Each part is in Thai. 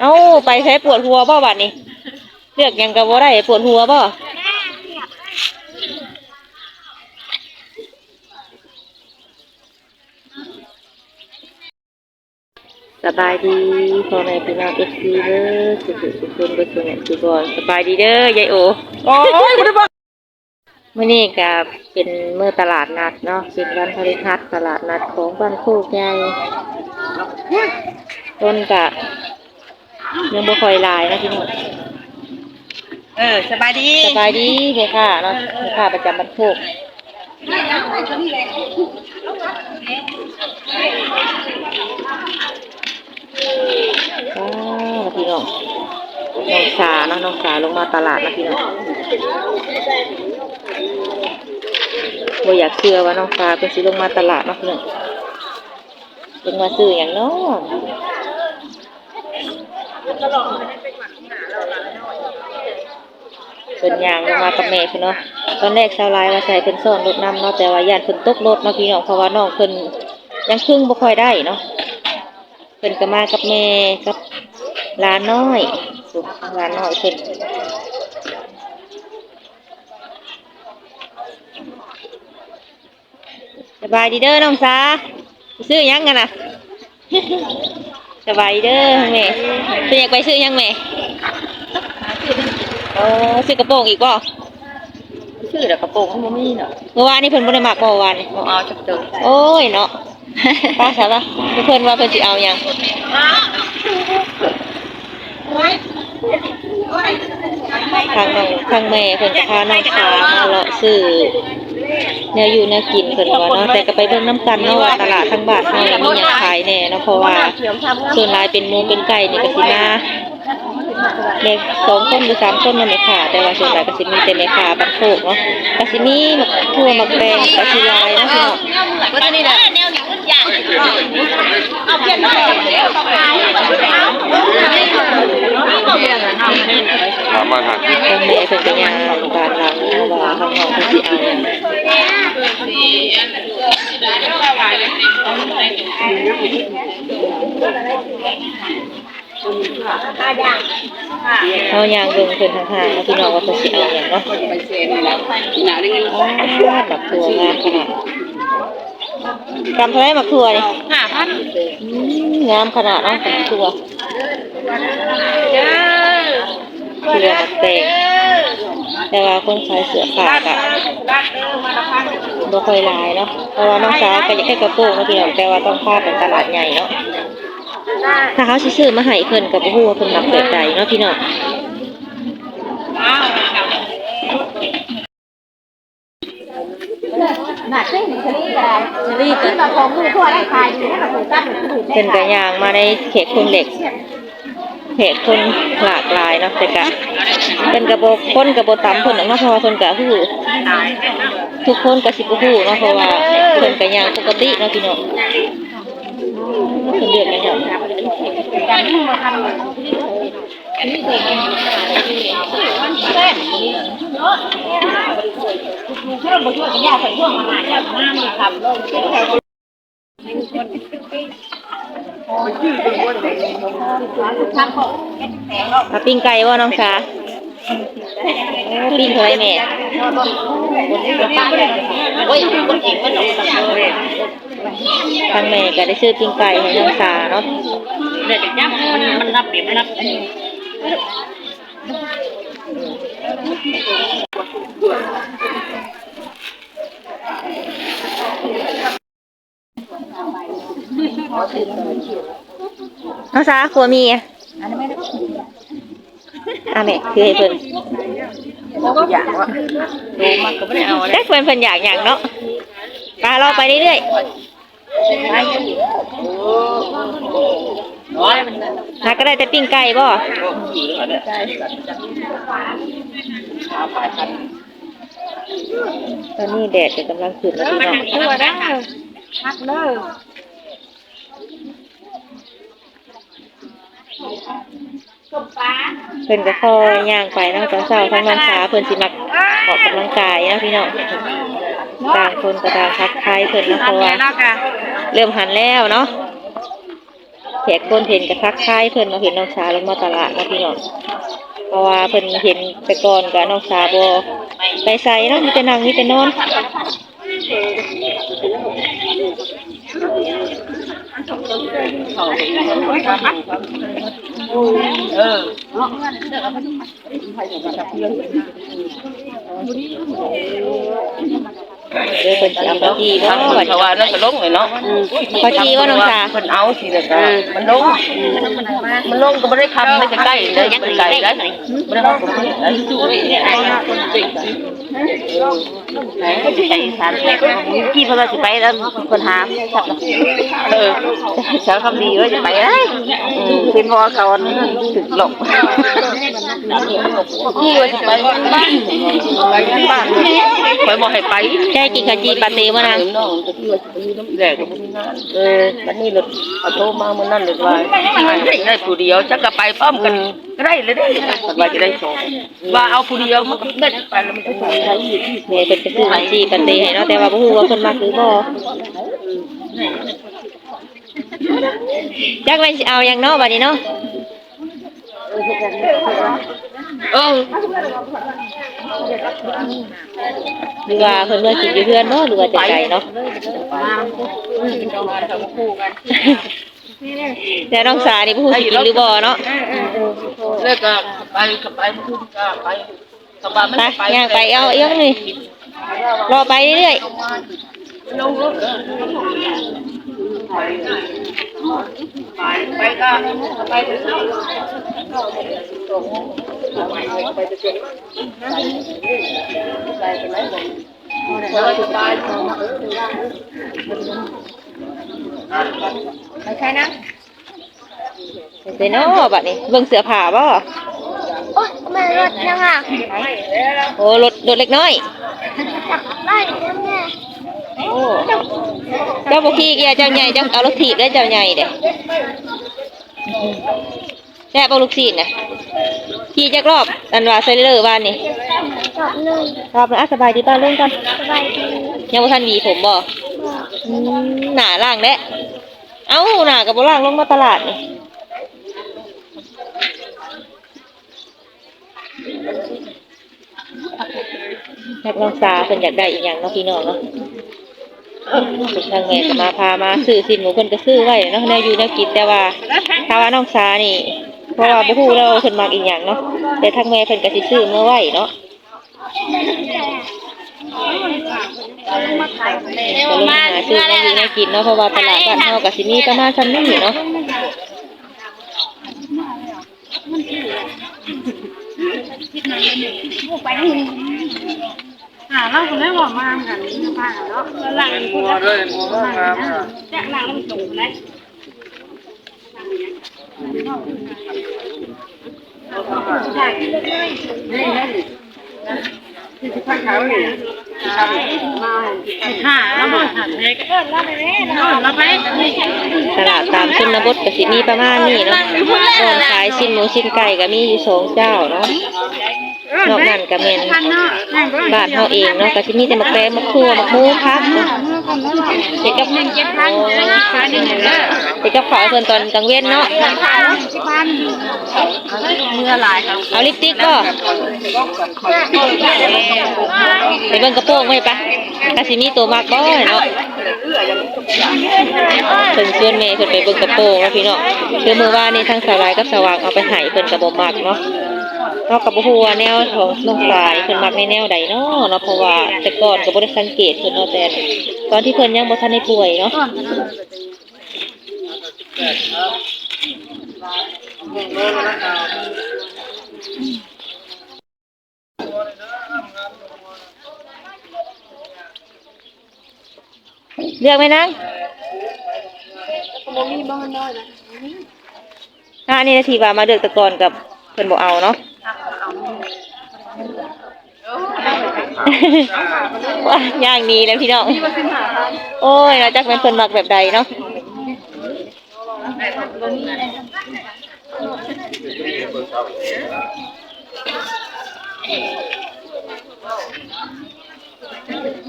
เอ้าไปใช้ปวดหัวบ่บัดนี้เลือกหยังก็บ่ได้ปวดหัวบ่สบายดีพ่อแม่พี่น้องเอฟซีเด้อสุขสุขคนเบ่สุขเนี่ยสุขอนสบายดีเด้อยายโอโอ้ยบ่ได้บอกมื่อนี้ก็เป็นเมื่อตลาดนัดเนาะเป็นวันพฤหัสตลาดนัดของบ้านโคกใหญ่ ต้นกะยังบ่ค่อยหลายนะพี่น้องเออสบายดีสบายดีเด้ค่ะเนาะเด้ค่ะประจำบ้านโคกว้าวพี่น้องน้องสาเนาะน้องสาลงมาตลาดนะพี่น้องบ่อยากเชื่อว่าน้องสาเป็นสิลงมาตลาดเนาะพี่น้องลงมาซื้ออย่าง เนาะเป็นยางลงมากับแม่พี่เนาะตอนแรกชาวไร่ว่าใส่เพิ่นซ่อนรถนำเนาะแต่ว่าย่านเพิ่นตกรถเนาะพี่น้องเพราะว่าน้องเพิ่นยังครึ่งบ่ค่อยได้เนาะเพิ่นก็มากับแม่กับหลานน้อยสุหลานน้อยเพิ่นสบายดีเด้อน้องสาซื้อยังกันน่ะ สบายดีเด้อแม่ซื้อหยังไปซื้อหยังแม่เออซื้อกระโปรงอีกบ่ชื่อเด็กกระโปรงมันบ่มีเนาะเมื่อวานนี่เพิ่นบ่ได้มักบ่เมื่อวานนี่บ่เอาจักเติมโอ้ยเนาะป้าสาวละเพิ่นว่าเพิ่นสิเอาหยังทางน้องทางแม่เพิ่นก็พาน้องสาวมาเลาะซื้อ แนวอยู่แนวกินเพิ่นว่าเนาะแต่ก็ไปเบิ่งน้ำกันเนาะว่าตลาดทั้งบาทเฮานี่มีหยังขายแน่เนาะเพราะว่าส่วนหลายเป็นหมูเป็นไก่นี่ก็สิมาเล็กสองคนหรือสามคนนั่นแหละค่ะ แต่ว่าส่วนหลายก็สิมีแต่แม่ค้าบ้านโคกเนาะก็สิมีหมักทั่วหมักแดงกะสิลายเนาะพี่น้องว่าตัวนี้น่ะแนวนี้มัน ยากเอาเปลี่ยนมาแล้วต้องขายถามมาหาที่ทางแม่เพิ่น ก็ยังการล้างว่าทางน้องเพิ่นสิเอาหยังเอายางเบิ่เพิ่นทางๆแล้วพี่น้าพันาะไปเซ็นแล้วหนาได้เงินอ๋อบักถั่วงามขนาดกำเท่าไหร่บักถั่วนี่5,000อืมงามขนาดเนาะบักถั่วเด้อเสื้อบักแตงแต่ว่าคนขายเสือขาดอะเด้อมาละพันบ่ค่อยลายเนาะเพราะว่าน้องสาวก็อยากได้กระโปรงเนาะพี่น้องแต่ว่าต้องพาไปตลาดใหญ่เนาะถ้าเขาสิซื้อมาให้เพิ่นก็บ่ฮู้ว่าเพิ่นมักแบบใดเนาะพี่น้อง น่ะเส้นชลีอะไรชลีก็ตะพงคือทั่วได้ขายดีให้กับผู้ตั้งผู้เพิ่นก็ย่างมาในเขตคนเหล็กเขตคนหลากหลายเนาะแต่ก็เพิ่นก็บ่คนก็บ่ตำเพิ่นหรอกเนาะเพราะว่าเพิ่นก็ฮู้ทุกคนก็สิบ่ฮู้เนาะเพราะว่าเพิ่นก็ย่างปกติเนาะพี่น้องเพิ่นเลือกหยังดอกกันที่มาทำเส้นเชื่อบ่ช่วยกันยาก มาปิ้งไก่บ่าน้องสาโอ้ปิ้งเท่าไหร่แม่ทางแม่ก็ได้ซื้อปิ้งไก่ให้น้องสาเนาะเด็กยักษ์มันมันนับเปลี่ยนมันนับ น้องสาขัวมีอะอะแม่คือให้เพิ่นอย่างว่าดูมันก็ไม่ได้เอาแต่เพิ่นเพิ่นอยากหยังเนาะปลาเราไปเรื่อยร้อยมั นๆหาก็ได้แต่ปิ้งไก่บ่ตอนนี้แดดก็กำลังขึ้นแล้วพี่น้องตัวได้พักเลยเพิ่นก็คอยย่างไปเนาะตอนเช้าทั้งน้องสาเพิ่นสิมักออกกำลังกายเนาะพี่น้องต่างคนก็ต่างทักทายเพิ่นเนาะเพราะว่าเริ่มหันแล้วเนาะ แขกคนเห็นก็ทักทายเพิ่อนมาเห็นน้องสาลงมาตลาดนะพี่น้องเพราะว่าเพิ่อนเห็นแต่ก่อนก็น้องสาบ่ไปไสเนาะมีแต่นั่งมีแต่นอนเออเดี๋ยวเพิ่นสิเอาไปจีบ่ทางบัดชาวานั่นก็ลงเลยเนาะพอจีว่าน้องสา คนเอาสิเลยก็มันลงมันลงก็ไม่ได้คำไม่ใกล้เลยมันไกลได้บ่ได้ว่าผมได้สู้ นี่ไอ้คนจริงสารแตกกี่เพิ่นว่าสิไปแล้วคนหามสับเออสารคำดีว่าจะไปเอ้ยเป็นพอเขาถึกหลบกี่ว่าสิไปบ้านบ้านคอยบอกให้ไปได้กินขจีปาเต้บ่นานะแดกกับพวกนี้นั่นเออวันนี้รถเอาโทรมาเมื่อนั้นเลยว่าได้ผู้เดียวจะก็ไปพร้อมกันได้เลยได้ว่าจะได้สองว่าเอาผู้เดียวมันก็ได้ไปแล้วมันจะไปใช้อยู่ที่แม่เพิ่นไปซื้อขจีปาเต้ให้เนาะแต่ว่าบ่ฮู้ว่าเพิ่นมักหรือบ่จักแม่นสิเอาหยังเนาะบัดนี้เนาะเออหรือว่าเพิ่นเมื่อกินอยู่เพื่อนเนาะหรือว่าจังไดเนาะแต่น้องสานี่บ่ฮู้สิกินหรือบ่เนาะแล้วก็ไปก็ไปพูดก็ไป ไปย่างไปเอาเอี้ยงนี่รอไปเรื่อยลงรถไปก็ไปไปเช้าๆไปเนาะบัดนี้เบิ่งเสื้อผ้าบ่ โอ๊ยแม่รถยังอะโอ้รถรถเล็กน้อยได้ยังแม่โอ้เจ้าบ่ขี่เกียร์เจ้าใหญ่เจ้าเอารถถีบได้เจ้าใหญ่เด้แซ่บเอาลูกศิษย์น่ะขี่จักรอบอันว่าไซเลอร์บ้านนี่จบหนึ่งรอบแล้วอะสบายดีป่ะลุงกันสบายดียังบ่ทันหวีผมบ่อืมหน้าล่างแด้เอ้าหน้าก็บ่ล่างลงมาตลาดนี่ นักน้องสาเพิ่นอยากได้อีกอย่างเนาะพี่น้องเนาะทางแม่ก็มาพามาซื้อสินหมูเพิ่นก็ซื้อไว้เนาะแนวอยู่แนวกินแต่ว่าถ้าว่าน้องสานี่ เพราะว่าบ่ฮู้เราเพิ่นมักอีกอย่างเนาะแต่ทางแม่เพิ่นก็สิซื้อมาไว้เนาะก็ลงมาซื้อแนวอยู่แนวกินเนาะเพราะว่าตลาดบ้านเฮาก็สิมีประมาณซั่นนี้เนาะ อ่าเราคนได้บอกมากันผ้าเนาะหลังกูจะด้วยกูมาจะหลังมันสูงนะค่ะแล้วมันหักเล็กแล้วไปแล้วไปตลาดตามชนบทก็สิมีประมาณนี้เนาะก่อนขายชิ้นหมูชิ้นไก่ก็มีอยู่สองเจ้าเนาะ นอกนั้นก็แม่นบ้านเฮาเองเนาะก็สิมีแต่มะแกงมะครัวมะหมูพักเนาะเด็กกับเด็กกับข้าวเพิ่นตอนกลางเว้นเนาะเมื่อหลายครับเอาลิปติกบ่ไปเบิ่งกระโปรงไว้ปะก็สิมีตัวมากบ่เนาะเพิ่นชวนแม่เพิ่นไปเบิ่งกระโปรงว่าพี่เนาะคือมื้อวานนี้ทั้งสลายกับสว่างเอาไปให้เพิ่นก็บ่มักเนาะ เนาะก็บ่ฮู้ว่าแนวของน้องสายเพิ่นมักในแนวใดเนาะเนาะเพราะว่าแต่ก่อนก็บ่ได้สังเกตเพิ่นเนาะแต่ตอนที่เพิ่นยังบ่ทันได้ป่วยเนาะเลือกไหมนางอ่านี่นาทีว่ามาเลือกตะกอนกับเพิ่นบอกเอาเนาะ ว่าอย่างนี้แล้วพี่น้อง โอ้ยเราจักเป็นคนมักแบบใดเนาะ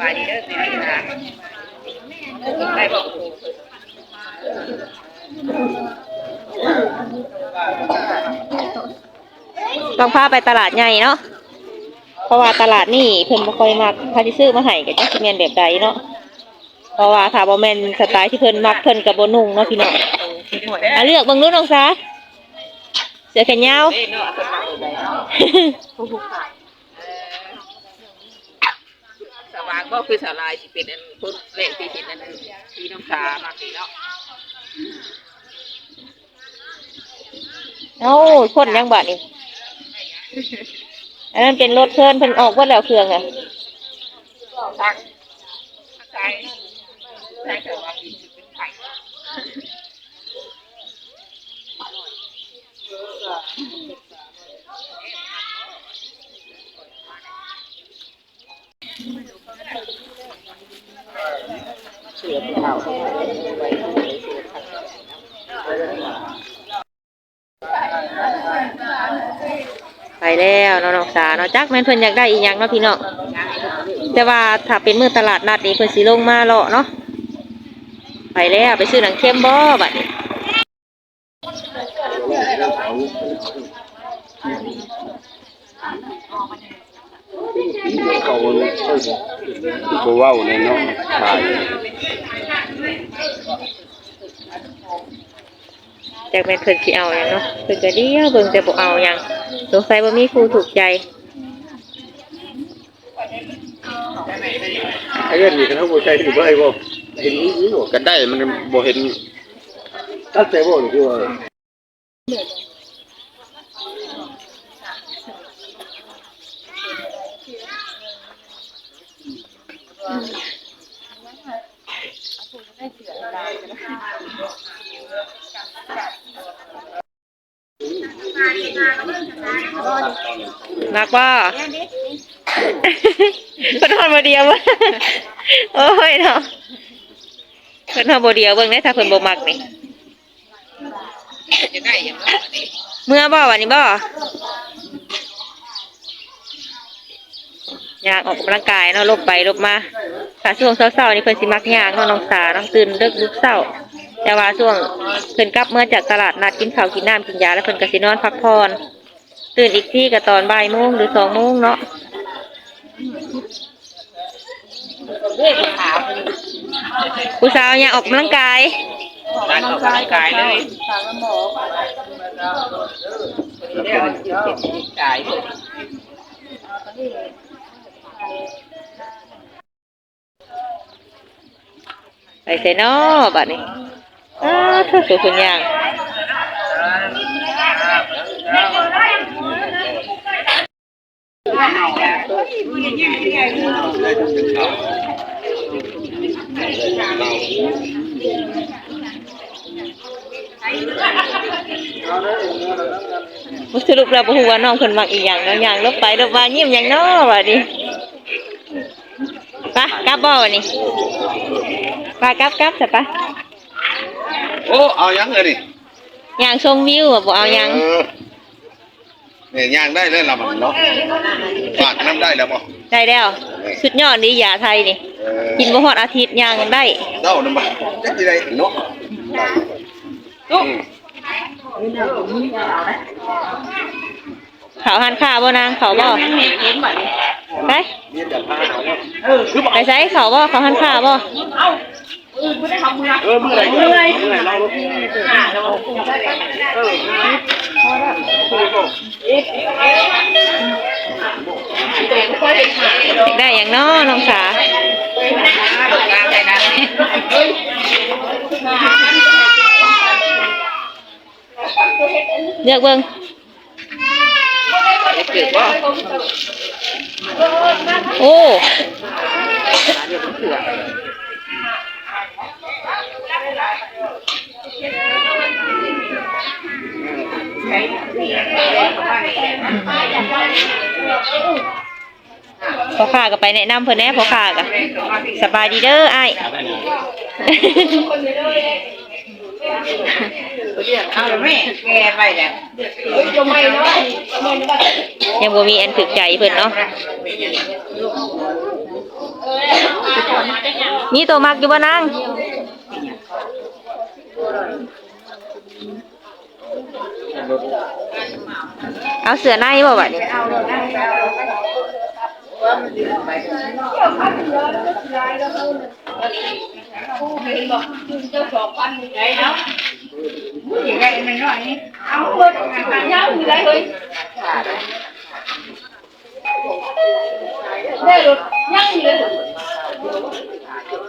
วายดีเด้อพี่นะไปบอกครู ต้องพาไปตลาดใหญ่เนาะเพราะว่าตลาดนี่เพิ่นบ่ค่อยมักพาสิซื้อมาให้ก็จักสิแม่นแบบใดเนาะเพราะว่าถ้าบ่แม่นสไตล์ที่เพิ่นมักเพิ่นก็บ่นุ่งเนาะพี่น้องอะเลือกเบิ่งดูน้องสาเสื้อแขนยาวสว่างก็คือสลายที่เป็นอันพุ่นเลขที่เห็นอันที่น้ำตามาสีเนาะเอ้าคนยังบัดนี่ อันนั้นเป็นรถเพิ่นเพิ่นออกว่าแล้วเครื่องอะทักใช่ใช่แต่ว่าเป็นไข่ไป แล้วเนาะน้องสาเนาะจักแม่นเพิ่นอยากได้อีหยังเนาะพี่น้องแต่ว่าถ้าเป็นมื้อตลาดนัดนี่เพิ่นสิลงมาเลาะเนาะไปแล้วไปซื้อหนังเค็มบ่บัดนี้เขาเขาเว้าในเนาะขายจักแม่นเพิ่นสิเอาหยังเนาะเพิ่นก็เดียวเบิ่งแต่บ่เอาหยัง สงสัยบ่มีครูถูกใจไอ้เรื่องนี้เขาบ่ใช่ที่บ่ไอ้บ่เห็นอีบ่ก็ได้มันบ่เห็นตั้งใจบ่นี่คือว่า มักบ่เพิ่นอดบ่เดียวบ่โอ้ยเนาะเพิ่นฮอดบ่เดียวเบิ่งได้ถ้าเพิ่นบ่มักนี่จะได้อย่างนั้นนี่เมื่อบ่วันนี้บ่อยากออกกำลังกายเนาะลบไปลบมาถ้าช่วงเช้าๆนี่เพิ่นสิมักย่างเนาะน้องสาน้องตื่นเลิกลุกเช้า แต่ว่าช่วงเพิ่นกลับเมื่อจากตลาดนัดกินข้าวกินน้ำกินยาแล้วเพิ่นก็สินอนพักผ่อนตื่นอีกทีก็ตอนบ่ายโมงหรือสองโมงเนาะเรื่องขาวผู้สาวอยากออกกำลังกายการออกกำลังกายเลยเรียกว่าจิตกายเลยไปใส่นอบัดนี้ อ้าวเธอสวยคนย่างสรุปแล้วบ่ฮู้ว่าน้องเพิ่นมักอีหยังเนาะย่างลบไปลบมายิ้มหยังน้อบัดนี้ไปกลับบ่บัดนี้ไปกลับกลับซะปะ โอ้ เอายังเลยนี่ย่างชมวิวอะบ่เอาหยังเนี่ยย่างได้เลยล่ะมันเนาะฝากน้ำได้แล้วบ่ได้แล้วสุดยอดดียาไทยนี่เออกินบ่ฮอดอาทิตย์ย่างยังได้เด้าน้ำบ่จักสิได้เนาะอืมเขาหันข้าวบ่นางเขาบ่ไป มีแต่ผ้าเอาเนาะ ไปใช้เขาบ่เขาหันข้าวบ่ เอ อเมื่อไหร่เมื่อไหร่เมื่อไหร่เราได้อย่างน้อน้องสางานแต่นั้นเลือกเบิ่งเกิดว่าโอ้เดี๋ยวมันเถื่อน พอข้าก็ไปแนะนำเพิ่อนแน่พอข้าก็สบายดีเด้ออ้เอาแล้วแม่แกไปแล้วยังบ่มีอันถึกใจเพิ่อนเนาะมีตัวมักอยู่บ่นาง รถเอาเสือในบ่บัดนี้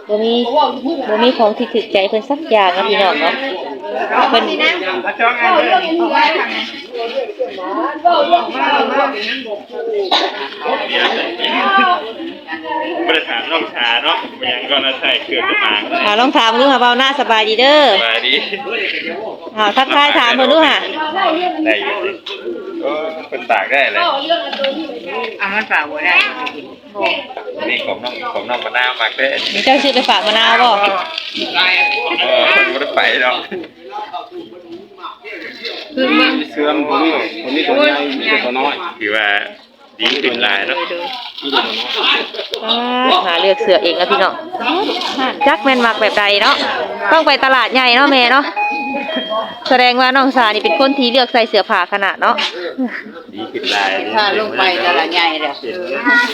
บ่มีบ่มีของที่ถึกใจเพิ่นสักอย่างนะพี่น้องเนาะ เพิ่นบริษัทน้องชาเนาะยังก็น่าใช่เกือบจะมาอ่าลองถามดูค่ะเบาหน้าสบายดีเด้อสบายดีอ่าทักทายถามเพิ่นดูค่ะได้อยู่สิเป็นตากได้เลยอะมันฝากบ่ได้ นี่ของน้องของน้องมะนาวมากเด้มีเจ้าชื่อไปฝากมะนาวบ่เออคนไม่ได้ไปหรอกเสื่อมคนนี้คนนี้ตัวใหญ่นี่ตัวน้อยถือว่าดีขึ้นหลายเนาะอ่าหาเลือกเสือเองนะพี่น้องจักแม่นมักแบบใดเนาะต้องไปตลาดใหญ่เนาะแม่เนาะแสดงว่าน้องสานี่เป็นคนที่เลือกใส่เสื้อผ้าขนาดเนาะ ดีขึ้นหลายถ้าลงไปแต่ละใหญ่เด้อ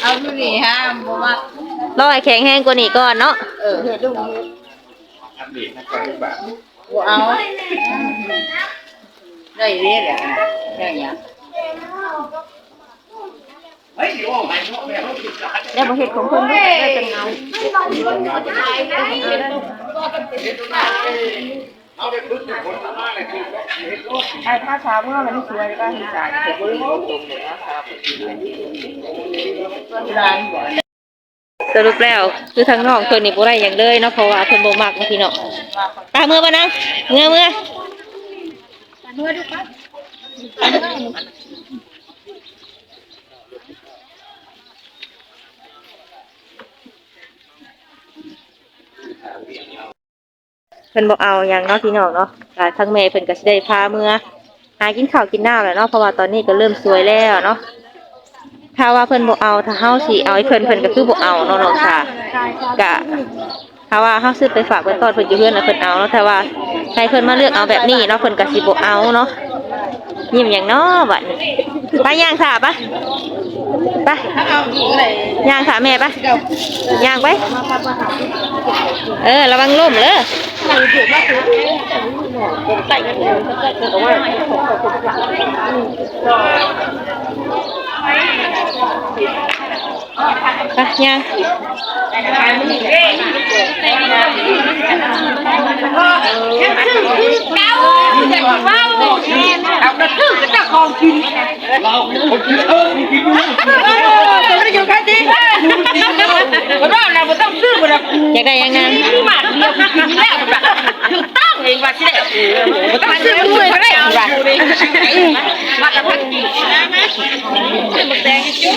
เอาดูนี่ฮะบ่ว่ารอให้แข็งแห้งกว่านี้ก่อนเนาะเอออัปเดตให้ฟังบาทบ่เอาได้เรียแหละได้หยังแล้วบ่เฮ็ดของเพิ่นได้เป็นเงา ไอ้ถ้าเช้าเมื่อมันสวยก็มีสารเก็บไว้ตรงเลยนะครับร้านบ่สรุปแล้วคือทางน้องเพิ่นนี่บ่ได้หยังเลยเนาะเพราะว่าเพิ่นบ่มักนะพี่น้องตาเมื่อบ่นางเมื่อเมื่อเพิ่นบอกเอาอย่างเนาะพี่น้องเนาะก็ทั้งแม่เพิ่นก็สิได้พาเมื่อหากินข้าวกินน้ำแหล้วเนาะเพราะว่าตอนนี้ก็เริ่มสวยแล้วเนาะถ้าว่าเพิ่นบ่เอาถ้าเฮาสิเอาให้เพิ่นเพิ่นก็คือบ่เอาเนาะน้องค่ะก็ถ้าว่าเฮาซื้อไปฝากเพิ่นตอนเพิ่นอยู่เฮือนแล้วเพิ่นเอาเนาะแต่ว่าให้เพิ่นมาเลือกเอาแบบนี้เนาะเพิ่นก็สิบ่เอาเนาะยิ้มหยังเนาะบัดนี้ไปย่างสาปะ ไปย่างขาแม่ปะย่างไป เออ ระวังล่มเด้อไปยังเอากระตื้อกระตะคองกินเราคนกินเออกินอยู่จะไม่ได้อยู่แค่นี้มันว่าเราต้องซื้อมันอยากได้ยังนั้นหมักเดียวกินแล้วแบบถูกต้องเองว่าใช่มันต้องซื้อด้วยก็ได้ว่ามาละพันกินนะนะซื้อหมึกแดงจุ๊บ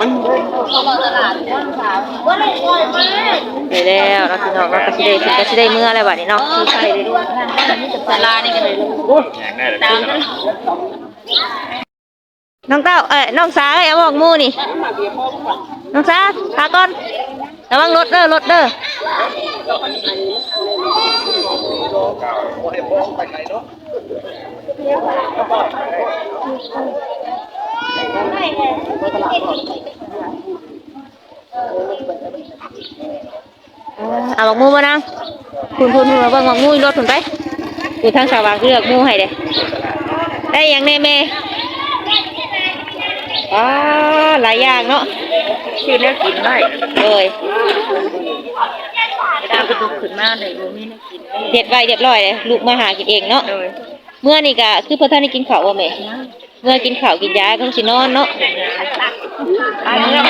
มันไปแล้วเนาะพี่น้องเนาก็สิได้ขึ้นก็สิได้เมื่ออะไรบัดนี้เนาะคือใส่ได้ด้วยศาลานี่ก็เลยอยากได้แต่เป็นเนาะน้องเต้าเอ้ยน้องสาเอ้ยเอาบอกมูนี่ น้องสาพาก่อนระวังรถเด้อรถเด้อ เอาบอกหมู่มานั่งคุณคุณคุณมาเบิ่งบอกหมู่อีรถคุณไปอยู่ทางสาวางเลือกหมู่ให้เด้ได้หยังแน่แม่อ่าหลายอย่างเนาะชื่อเนี้ยกินได้เลยดาวกระดูกขึ้นมาเลยโมมีนี่กินเด็ดไว้เรียบร้อยเลยลูกมาหากินเองเนาะเลยเมื่อนี่ก็คือเพื่อท่านได้กินข้าวว่าแม่ เมื่อกินข้าวกินยาก็สินอนเนาะอันนี้นี่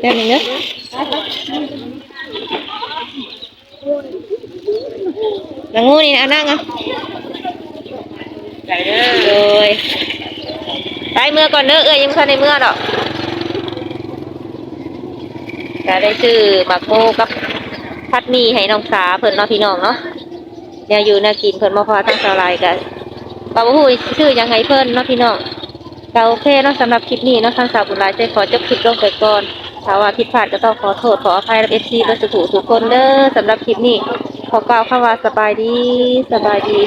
แป๊บนึงเนอะนางงูนี่เอานั่งอะเลยไปเมื่อก่อนเด้อเอ้ยยังไม่ทันในเมื่อดอกก็ได้ซื้อหมักโมกับพัดมีให้น้องสาเพิ่นเนาะพี่น้องเนาะ เนี่ยอยู่น่ากินเพิ่นมาพอตั้งสลายกันปาบูฮูชื่อยังไงเพิ่นเนาะพี่น้องก็โอเคเนาะสำหรับคลิปนี้เนาะทางสาวบุญหลายใจขอจบคลิปลงไปก่อนถ้าว่าผิดพลาดก็ต้องขอโทษขออภัยรับเอฟซีเบอร์สุขทุกคนเด้อสำหรับคลิปนี้ขอกล่าวคำว่าสบายดีสบายดี